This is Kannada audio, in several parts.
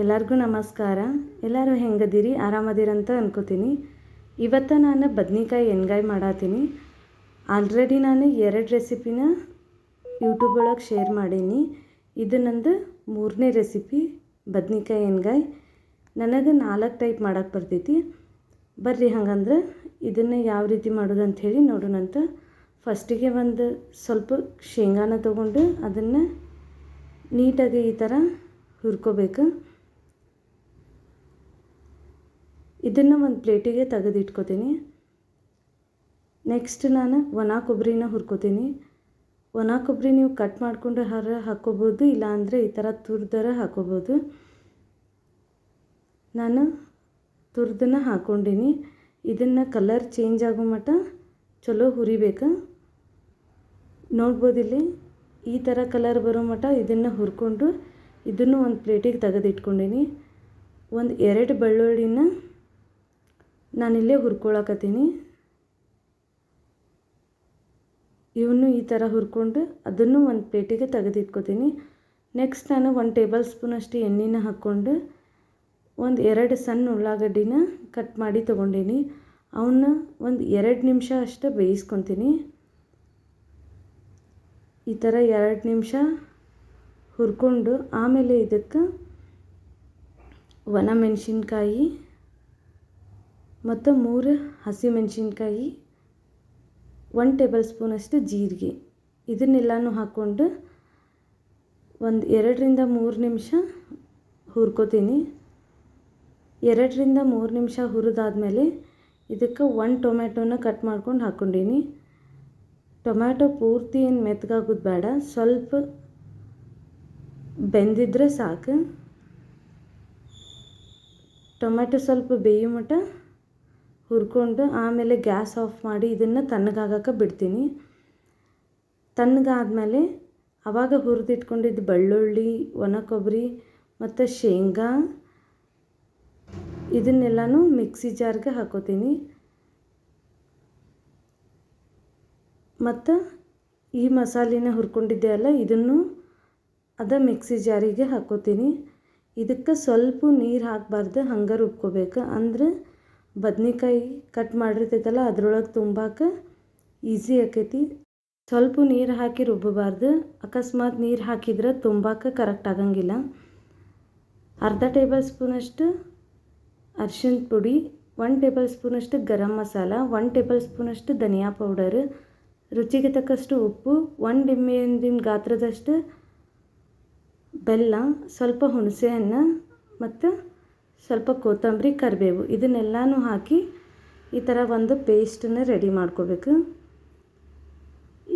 ಎಲ್ಲರಿಗೂ ನಮಸ್ಕಾರ. ಎಲ್ಲರೂ ಹೆಂಗದಿರಿ? ಆರಾಮದಿರಂತ ಅನ್ಕೋತೀನಿ. ಇವತ್ತು ನಾನು ಬದ್ನಿಕಾಯಿ ಎಣ್ಗಾಯಿ ಮಾಡತ್ತೀನಿ ಆಲ್ರೆಡಿ ನಾನು ಎರಡು ರೆಸಿಪಿನ ಯೂಟ್ಯೂಬ್ ಒಳಗೆ ಶೇರ್ ಮಾಡೀನಿ. ಇದು ನಂದು ಮೂರನೇ ರೆಸಿಪಿ ಬದ್ನಿಕಾಯಿ ಎಣ್ಗಾಯಿ. ನನಗೆ ನಾಲ್ಕು ಟೈಪ್ ಮಾಡಕ್ಕೆ ಬರ್ತೈತಿ. ಬರ್ರಿ ಹಂಗಂದ್ರೆ ಇದನ್ನು ಯಾವ ರೀತಿ ಮಾಡೋದು ಅಂಥೇಳಿ ನೋಡೋಣಂತ ಫಸ್ಟಿಗೆ ಒಂದು ಸ್ವಲ್ಪ ಶೇಂಗಾನ ತೊಗೊಂಡು ಅದನ್ನು ನೀಟಾಗಿ ಈ ಥರ ಹುರ್ಕೋಬೇಕು. ಇದನ್ನು ಒಂದು ಪ್ಲೇಟಿಗೆ ತೆಗೆದಿಟ್ಕೋತೀನಿ. ನೆಕ್ಸ್ಟ್ ನಾನು ಒಣ ಕೊಬ್ಬರಿನ ಹುರ್ಕೋತೀನಿ. ಒಣ ಕೊಬ್ಬರಿ ನೀವು ಕಟ್ ಮಾಡಿಕೊಂಡು ಹರ ಹಾಕ್ಕೋಬೋದು ಇಲ್ಲಾಂದರೆ ಈ ಥರ ತುರ್ದರ ಹಾಕ್ಕೋಬೋದು ನಾನು ತುರ್ದನ್ನ ಹಾಕ್ಕೊಂಡೀನಿ ಇದನ್ನು ಕಲರ್ ಚೇಂಜ್ ಆಗೋ ಮಟ್ಟ ಚಲೋ ಹುರಿಬೇಕು. ನೋಡ್ಬೋದಿಲ್ಲಿ ಈ ಥರ ಕಲರ್ ಬರೋ ಮಟ್ಟ ಇದನ್ನು ಹುರ್ಕೊಂಡು ಇದನ್ನು ಒಂದು ಪ್ಲೇಟಿಗೆ ತೆಗೆದಿಟ್ಕೊಂಡೀನಿ. ಒಂದು ಎರಡು ಬೆಳ್ಳುಳ್ಳಿನ ನಾನಿಲ್ಲೇ ಹುರ್ಕೊಳಕತ್ತೀನಿ. ಇವನ್ನು ಈ ಥರ ಹುರ್ಕೊಂಡು ಅದನ್ನು ಒಂದು ಪ್ಲೇಟಿಗೆ ತೆಗೆದಿಟ್ಕೋತೀನಿ. ನೆಕ್ಸ್ಟ್ ನಾನು ಒಂದು ಟೇಬಲ್ ಸ್ಪೂನಷ್ಟು ಎಣ್ಣೆನ ಹಾಕ್ಕೊಂಡು ಒಂದು ಎರಡು ಸಣ್ಣ ಉಳ್ಳಾಗಡ್ಡಿನ ಕಟ್ ಮಾಡಿ ತೊಗೊಂಡೀನಿ. ಅವನ್ನ ಒಂದು ಎರಡು ನಿಮಿಷ ಅಷ್ಟು ಬೇಯಿಸ್ಕೊತೀನಿ. ಈ ಥರ ಎರಡು ನಿಮಿಷ ಹುರ್ಕೊಂಡು ಆಮೇಲೆ ಇದಕ್ಕೆ ಒಣ ಮೆಣಸಿನ್ಕಾಯಿ ಮತ್ತು ಮೂರು ಹಸಿಮೆಣಸಿನ್ಕಾಯಿ ಒನ್ ಟೇಬಲ್ ಸ್ಪೂನಷ್ಟು ಜೀರಿಗೆ. ಇದನ್ನೆಲ್ಲನೂ ಹಾಕ್ಕೊಂಡು ಒಂದು ಎರಡರಿಂದ ಮೂರು ನಿಮಿಷ ಹುರ್ಕೋತೀನಿ. ಎರಡರಿಂದ ಮೂರು ನಿಮಿಷ ಹುರಿದಾದ್ಮೇಲೆ ಇದಕ್ಕೆ ಒಂದು ಟೊಮ್ಯಾಟೋನ ಕಟ್ ಮಾಡ್ಕೊಂಡು ಹಾಕ್ಕೊಂಡೀನಿ. ಟೊಮ್ಯಾಟೊ ಪೂರ್ತಿ ಏನು ಮೆತ್ತಗಾಗೋದು ಬೇಡ, ಸ್ವಲ್ಪ ಬೆಂದಿದ್ರೆ ಸಾಕು. ಟೊಮ್ಯಾಟೊ ಸ್ವಲ್ಪ ಬೇಯೋ ಮಟ್ಟ ಹುರ್ಕೊಂಡು ಆಮೇಲೆ ಗ್ಯಾಸ್ ಆಫ್ ಮಾಡಿ ಇದನ್ನು ತಣ್ಣಗಾಗಕ್ಕೆ ಬಿಡ್ತೀನಿ. ತಣ್ಣಗಾದ್ಮೇಲೆ ಆವಾಗ ಹುರಿದಿಟ್ಕೊಂಡಿದ್ದು ಬೆಳ್ಳುಳ್ಳಿ ಒಣ ಕೊಬ್ಬರಿ ಮತ್ತು ಶೇಂಗಾ ಇದನ್ನೆಲ್ಲನೂ ಮಿಕ್ಸಿ ಜಾರ್ಗೆ ಹಾಕೋತೀನಿ. ಮತ್ತು ಈ ಮಸಾಲಿನ ಹುರ್ಕೊಂಡಿದ್ದೆ ಅಲ್ಲ, ಇದನ್ನು ಅದ ಮಿಕ್ಸಿ ಜಾರಿಗೆ ಹಾಕೋತೀನಿ. ಇದಕ್ಕೆ ಸ್ವಲ್ಪ ನೀರು ಹಾಕಬಾರ್ದು ಹಂಗೆ ರುಬ್ಕೋಬೇಕು ಅಂದ್ರೆ ಬದ್ನಿಕಾಯಿ ಕಟ್ ಮಾಡಿರ್ತೈತಲ್ಲ, ಅದ್ರೊಳಗೆ ತುಂಬಾಕ ಈಸಿ ಆಕೈತಿ. ಸ್ವಲ್ಪ ನೀರು ಹಾಕಿ ರುಬ್ಬಬಾರ್ದು. ಅಕಸ್ಮಾತ್ ನೀರು ಹಾಕಿದ್ರೆ ತುಂಬಾಕ ಕರೆಕ್ಟ್ ಆಗಂಗಿಲ್ಲ. ಅರ್ಧ ಟೇಬಲ್ ಸ್ಪೂನಷ್ಟು ಅರ್ಶಿನ ಪುಡಿ ಒನ್ ಟೇಬಲ್ ಸ್ಪೂನಷ್ಟು ಗರಂ ಮಸಾಲ ಒನ್ ಟೇಬಲ್ ಸ್ಪೂನಷ್ಟು ಧನಿಯಾ ಪೌಡರ್ ರುಚಿಗೆ ತಕ್ಕಷ್ಟು ಉಪ್ಪು ಒಂದು ನಿಂಬೆಹಣ್ಣಿನ ಗಾತ್ರದಷ್ಟು ಬೆಲ್ಲ, ಸ್ವಲ್ಪ ಹುಣಸೆ ಹಣ್ಣ ಮತ್ತು ಸ್ವಲ್ಪ ಕೊತ್ತಂಬರಿ ಕರಿಬೇವು ಇದನ್ನೆಲ್ಲನೂ ಹಾಕಿ ಈ ಥರ ಒಂದು ಪೇಸ್ಟನ್ನು ರೆಡಿ ಮಾಡ್ಕೋಬೇಕು.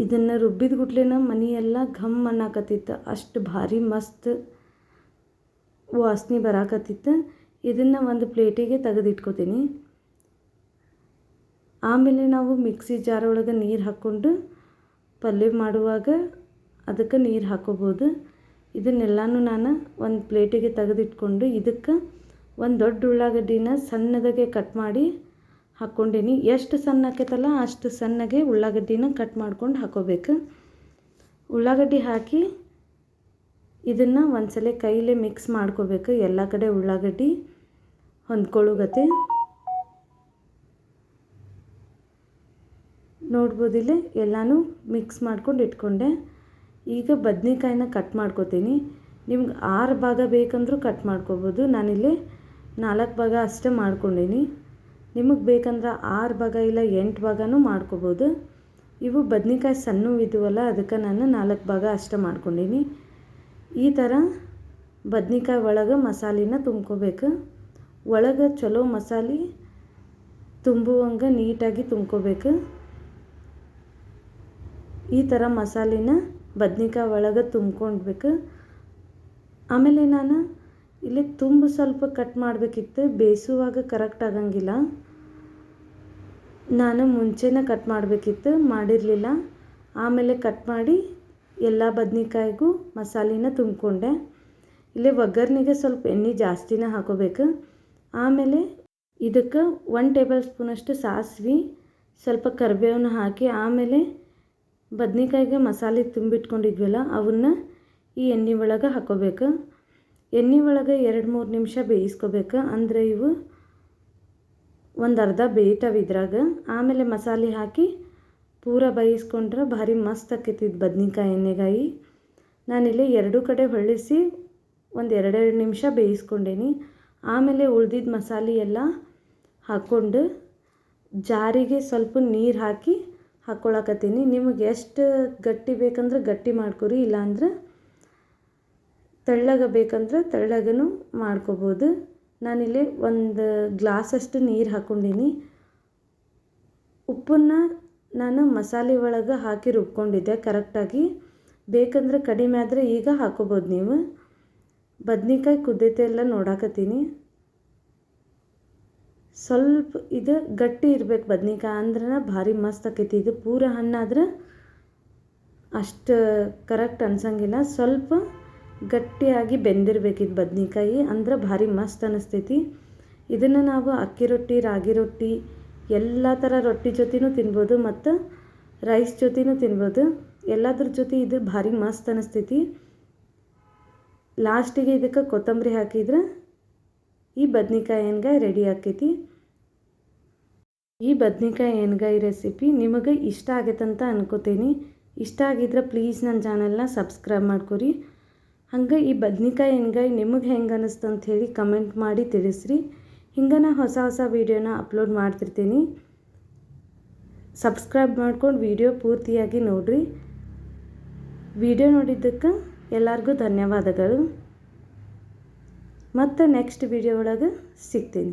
ಇದನ್ನು ರುಬ್ಬಿದ ಗುಟ್ಲಿನ ಮನೆಯೆಲ್ಲ ಘಮ್ ಅನ್ನಾಕತ್ತಿತ್ತು. ಅಷ್ಟು ಭಾರಿ ಮಸ್ತ್ ವಾಸನೆ ಬರಾಕತ್ತಿತ್ತು. ಇದನ್ನು ಒಂದು ಪ್ಲೇಟಿಗೆ ತೆಗೆದಿಟ್ಕೋತೀನಿ. ಆಮೇಲೆ ನಾವು ಮಿಕ್ಸಿ ಜಾರ್ ಒಳಗೆ ನೀರು ಹಾಕ್ಕೊಂಡು ಪಲ್ಯ ಮಾಡುವಾಗ ಅದಕ್ಕೆ ನೀರು ಹಾಕೋಬೋದು. ಇದನ್ನೆಲ್ಲನೂ ನಾನು ಒಂದು ಪ್ಲೇಟಿಗೆ ತೆಗೆದಿಟ್ಕೊಂಡು ಇದಕ್ಕೆ ಒಂದು ದೊಡ್ಡ ಉಳ್ಳಾಗಡ್ಡಿನ ಸಣ್ಣದಾಗೆ ಕಟ್ ಮಾಡಿ ಹಾಕ್ಕೊಂಡೀನಿ. ಎಷ್ಟು ಸಣ್ಣ ಆಕೈತಲ್ಲ ಅಷ್ಟು ಸಣ್ಣಗೆ ಉಳ್ಳಾಗಡ್ಡಿನ ಕಟ್ ಮಾಡ್ಕೊಂಡು ಹಾಕೋಬೇಕು. ಉಳ್ಳಾಗಡ್ಡಿ ಹಾಕಿ ಇದನ್ನು ಒಂದ್ಸಲ ಕೈಲೇ ಮಿಕ್ಸ್ ಮಾಡ್ಕೋಬೇಕು. ಎಲ್ಲ ಕಡೆ ಉಳ್ಳಾಗಡ್ಡಿ ಹೊಂದ್ಕೊಳ್ಳುಗತ್ತೆ ನೋಡ್ಬೋದಿಲ್ಲ ಎಲ್ಲನೂ ಮಿಕ್ಸ್ ಮಾಡ್ಕೊಂಡು ಇಟ್ಕೊಂಡೆ. ಈಗ ಬದನೆಕಾಯಿನ ಕಟ್ ಮಾಡ್ಕೋತೀನಿ. ನಿಮ್ಗೆ ಆರು ಭಾಗ ಬೇಕಂದ್ರೂ ಕಟ್ ಮಾಡ್ಕೋಬೋದು. ನಾನಿಲ್ಲಿ ನಾಲ್ಕು ಭಾಗ ಅಷ್ಟೇ ಮಾಡ್ಕೊಂಡೀನಿ. ನಿಮಗೆ ಬೇಕಂದ್ರೆ ಆರು ಭಾಗ ಇಲ್ಲ ಎಂಟು ಭಾಗನೂ ಮಾಡ್ಕೋಬೋದು. ಇವು ಬದ್ನಿಕಾಯಿ ಸಣ್ಣ ಇದುವಲ್ಲ ಅದಕ್ಕೆ ನಾನು ನಾಲ್ಕು ಭಾಗ ಅಷ್ಟೇ ಮಾಡ್ಕೊಂಡೀನಿ. ಈ ಥರ ಬದ್ನಿಕಾಯಿ ಒಳಗೆ ಮಸಾಲಿನ ತುಂಬ್ಕೋಬೇಕು. ಒಳಗೆ ಚಲೋ ಮಸಾಲೆ ತುಂಬುವಂಗೆ ನೀಟಾಗಿ ತುಂಬ್ಕೋಬೇಕು. ಈ ಥರ ಮಸಾಲಿನ ಬದ್ನಿಕಾಯಿ ಒಳಗೆ ತುಂಬ್ಕೊಂಡ್ಬೇಕು. ಆಮೇಲೆ ನಾನು ಇಲ್ಲಿ ತುಂಬ ಸ್ವಲ್ಪ ಕಟ್ ಮಾಡಬೇಕಿತ್ತು. ಬೇಯಿಸುವಾಗ ಕರೆಕ್ಟ್ ಆಗಂಗಿಲ್ಲ. ನಾನು ಮುಂಚೆನೇ ಕಟ್ ಮಾಡಬೇಕಿತ್ತು. ಮಾಡಿರಲಿಲ್ಲ. ಆಮೇಲೆ ಕಟ್ ಮಾಡಿ ಎಲ್ಲ ಬದ್ನಿಕಾಯಿಗೂ ಮಸಾಲೆನ ತುಂಬಿಕೊಂಡೆ. ಇಲ್ಲಿ ಒಗ್ಗರಣೆಗೆ ಸ್ವಲ್ಪ ಎಣ್ಣೆ ಜಾಸ್ತಿನೇ ಹಾಕೋಬೇಕು. ಆಮೇಲೆ ಇದಕ್ಕೆ ಒನ್ ಟೇಬಲ್ ಸ್ಪೂನಷ್ಟು ಸಾಸಿವೆ, ಸ್ವಲ್ಪ ಕರಿಬೇವನ್ನ ಹಾಕಿ ಆಮೇಲೆ ಬದ್ನಿಕಾಯಿಗೆ ಮಸಾಲೆ ತುಂಬಿಟ್ಕೊಂಡಿದ್ವಲ್ಲ, ಅವನ್ನ ಈ ಎಣ್ಣೆ ಒಳಗೆ ಹಾಕೋಬೇಕು. ಎಣ್ಣೆ ಒಳಗೆ ಎರಡು ಮೂರು ನಿಮಿಷ ಬೇಯಿಸ್ಕೋಬೇಕು. ಅಂದರೆ ಇವು ಒಂದು ಅರ್ಧ ಬೇಯ್ತಾವೆ ಇದ್ರಾಗ. ಆಮೇಲೆ ಮಸಾಲೆ ಹಾಕಿ ಪೂರ ಬೇಯಿಸ್ಕೊಂಡ್ರೆ ಭಾರಿ ಮಸ್ತ್ ಆಕೈತಿ ಇದು ಬದ್ನಿಕಾಯಿ ಎಣ್ಣೆಗಾಯಿ. ನಾನಿಲ್ಲಿ ಎರಡೂ ಕಡೆ ಹೊಳ್ಳಿಸಿ ಒಂದು ಎರಡೆರಡು ನಿಮಿಷ ಬೇಯಿಸ್ಕೊಂಡೇನಿ. ಆಮೇಲೆ ಉಳ್ದಿದ್ದ ಮಸಾಲೆ ಎಲ್ಲ ಹಾಕ್ಕೊಂಡು ಜಾರಿಗೆ ಸ್ವಲ್ಪ ನೀರು ಹಾಕಿ ಹಾಕ್ಕೊಳಕತ್ತೀನಿ ನಿಮಗೆ ಎಷ್ಟು ಗಟ್ಟಿ ಬೇಕಂದ್ರೆ ಗಟ್ಟಿ ಮಾಡ್ಕೊರಿ, ಇಲ್ಲಾಂದ್ರೆ ತೆಳ್ಳಗೆ ಬೇಕಂದ್ರೆ ತೆಳ್ಳಗನು ಮಾಡ್ಕೋಬೋದು. ನಾನಿಲ್ಲಿ ಒಂದು ಗ್ಲಾಸಷ್ಟು ನೀರು ಹಾಕ್ಕೊಂಡೀನಿ ಉಪ್ಪನ್ನು ನಾನು ಮಸಾಲೆ ಒಳಗೆ ಹಾಕಿ ರುಬ್ಕೊಂಡಿದ್ದೆ ಕರೆಕ್ಟಾಗಿ. ಬೇಕಂದ್ರೆ ಕಡಿಮೆ ಆದರೆ ಈಗ ಹಾಕೋಬೋದು ನೀವು. ಬದ್ನಿಕಾಯಿ ಕುದ್ದೈತೆ ಎಲ್ಲ ನೋಡಾಕತ್ತೀನಿ. ಸ್ವಲ್ಪ ಇದು ಗಟ್ಟಿ ಇರ್ಬೇಕು ಬದ್ನಿಕಾಯಿ ಅಂದ್ರೆ ಭಾರಿ ಮಸ್ತ್ ಆಕೈತಿ. ಇದು ಪೂರ ಹಣ್ಣಾದ್ರೆ ಅಷ್ಟು ಕರೆಕ್ಟ್ ಅನ್ಸಂಗಿಲ್ಲ. ಸ್ವಲ್ಪ ಗಟ್ಟಿಯಾಗಿ ಬೆಂದಿರ್ಬೇಕಿದ್ದು ಬದ್ನೆಕಾಯಿ. ಅಂದ್ರೆ ಭಾರಿ ಮಸ್ತ್ ಅನಿಸ್ತೈತಿ. ಇದನ್ನು ನಾವು ಅಕ್ಕಿ ರೊಟ್ಟಿ, ರಾಗಿ ರೊಟ್ಟಿ, ಎಲ್ಲ ಥರ ರೊಟ್ಟಿ ಜೊತೆನೂ ತಿನ್ಬೋದು ಮತ್ತು ರೈಸ್ ಜೊತೆನೂ ತಿನ್ಬೋದು. ಎಲ್ಲದ್ರ ಜೊತೆ ಇದು ಭಾರಿ ಮಸ್ತ್ ಅನಿಸ್ತೈತಿ. ಲಾಸ್ಟಿಗೆ ಇದಕ್ಕೆ ಕೊತ್ತಂಬರಿ ಹಾಕಿದ್ರೆ ಈ ಬದ್ನಿಕಾಯಿ ಎಣ್ಗಾಯಿ ರೆಡಿ ಆಕೈತಿ. ಈ ಬದ್ನಿಕಾಯಿ ಎಣ್ಗಾಯಿ ರೆಸಿಪಿ ನಿಮಗೆ ಇಷ್ಟ ಆಗೈತಂತ ಅನ್ಕೋತೀನಿ. ಇಷ್ಟ ಆಗಿದ್ರೆ ಪ್ಲೀಸ್ ನನ್ನ ಚಾನಲ್ನ ಸಬ್ಸ್ಕ್ರೈಬ್ ಮಾಡ್ಕೊರಿ. ಹಂಗೆ ಈ ಬದ್ನಿಕಾಯಿ ಎಣ್ಗಾಯಿ ನಿಮಗೆ ಹೆಂಗೆ ಅನ್ನಿಸ್ತು ಅಂತ ಹೇಳಿ ಕಮೆಂಟ್ ಮಾಡಿ ತಿಳಿಸ್ರಿ. ಹಿಂಗೆ ನಾ ಹೊಸ ಹೊಸ ವೀಡಿಯೋನ ಅಪ್ಲೋಡ್ ಮಾಡ್ತಿರ್ತೀನಿ. ಸಬ್ಸ್ಕ್ರೈಬ್ ಮಾಡ್ಕೊಂಡು ವಿಡಿಯೋ ಪೂರ್ತಿಯಾಗಿ ನೋಡಿರಿ. ವಿಡಿಯೋ ನೋಡಿದ್ದಕ್ಕೆ ಎಲ್ಲರಿಗೂ ಧನ್ಯವಾದಗಳು. ಮತ್ತು ನೆಕ್ಸ್ಟ್ ವಿಡಿಯೋ ಒಳಗೆ ಸಿಗ್ತೀನಿ.